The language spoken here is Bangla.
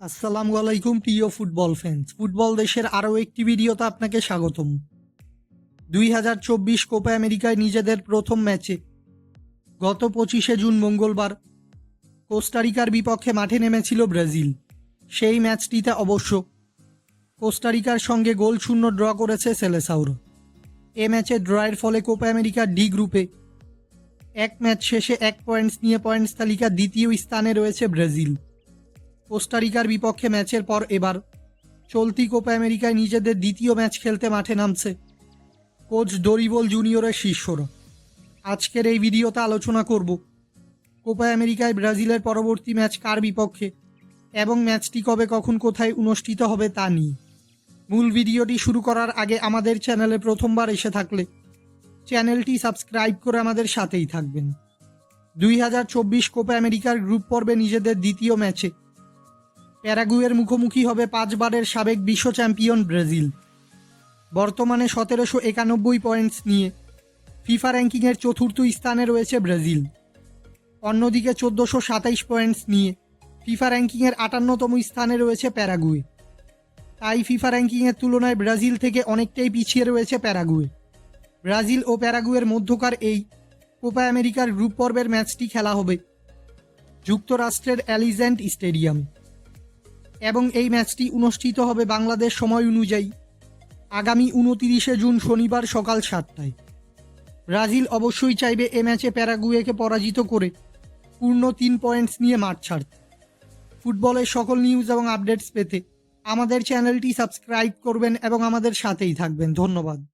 আসসালামু আলাইকুম, প্রিয় ফুটবল ফ্যান্স ফুটবল দেশের আরও একটি ভিডিওতে আপনাকে স্বাগতম। দুই হাজার চব্বিশ কোপা আমেরিকায় নিজেদের প্রথম ম্যাচে। গত পঁচিশে জুন মঙ্গলবার কোস্টারিকার বিপক্ষে মাঠে নেমেছিল ব্রাজিল। সেই ম্যাচটিতে অবশ্য কোস্টারিকার সঙ্গে গোল শূন্য ড্র করেছে সেলেসাউরো। এ ম্যাচে ড্রয়ের ফলে কোপা আমেরিকার ডি গ্রুপে এক ম্যাচ শেষে এক পয়েন্টস নিয়ে পয়েন্টস তালিকার দ্বিতীয় স্থানে রয়েছে ব্রাজিল। কোস্টারিকার বিপক্ষে ম্যাচের পর এবার। চলতি কোপা আমেরিকায় নিজেদের দ্বিতীয় ম্যাচ খেলতে মাঠে নামছে কোচ দরিবল জুনিয়রের শিষ্যরা। আজকের এই ভিডিওতে আলোচনা করব কোপা আমেরিকায় ব্রাজিলের পরবর্তী ম্যাচ কার বিপক্ষে এবং ম্যাচটি কবে, কখন, কোথায় অনুষ্ঠিত হবে তা নিয়ে। মূল ভিডিওটি শুরু করার আগে আমাদের চ্যানেলে প্রথমবার এসে থাকলে চ্যানেলটি সাবস্ক্রাইব করে আমাদের সাথেই থাকবেন। দুই হাজার চব্বিশ কোপা আমেরিকার গ্রুপ পর্বে নিজেদের দ্বিতীয় ম্যাচে প্যারাগুয়ের মুখোমুখি হবে পাঁচবারের সাবেক বিশ্ব চ্যাম্পিয়ন ব্রাজিল। বর্তমানে সতেরোশো একানব্বই পয়েন্টস নিয়ে ফিফা র্যাঙ্কিংয়ের চতুর্থ স্থানে রয়েছে ব্রাজিল। অন্যদিকে চোদ্দোশো সাতাইশ পয়েন্টস নিয়ে ফিফা র্যাঙ্কিংয়ের আটান্নতম স্থানে রয়েছে প্যারাগুয়ে। তাই ফিফা র্যাঙ্কিংয়ের তুলনায় ব্রাজিল থেকে অনেকটাই পিছিয়ে রয়েছে প্যারাগুয়ে। ব্রাজিল ও প্যারাগুয়ের মধ্যকার এই কোপা আমেরিকার গ্রুপ পর্বের ম্যাচটি খেলা হবে যুক্তরাষ্ট্রের অ্যালিজেন্ট স্টেডিয়াম। এবং এই ম্যাচটি অনুষ্ঠিত হবে বাংলাদেশ সময় অনুযায়ী। আগামী উনতিরিশে জুন শনিবার সকাল সাতটায়। ব্রাজিল অবশ্যই চাইবে এ ম্যাচে প্যারাগুয়েকে পরাজিত করে পূর্ণ তিন পয়েন্টস নিয়ে মাঠ ছাড়তে। ফুটবলের সকল নিউজ এবং আপডেটস পেতে আমাদের চ্যানেলটি সাবস্ক্রাইব করবেন এবং আমাদের সাথেই থাকবেন। ধন্যবাদ।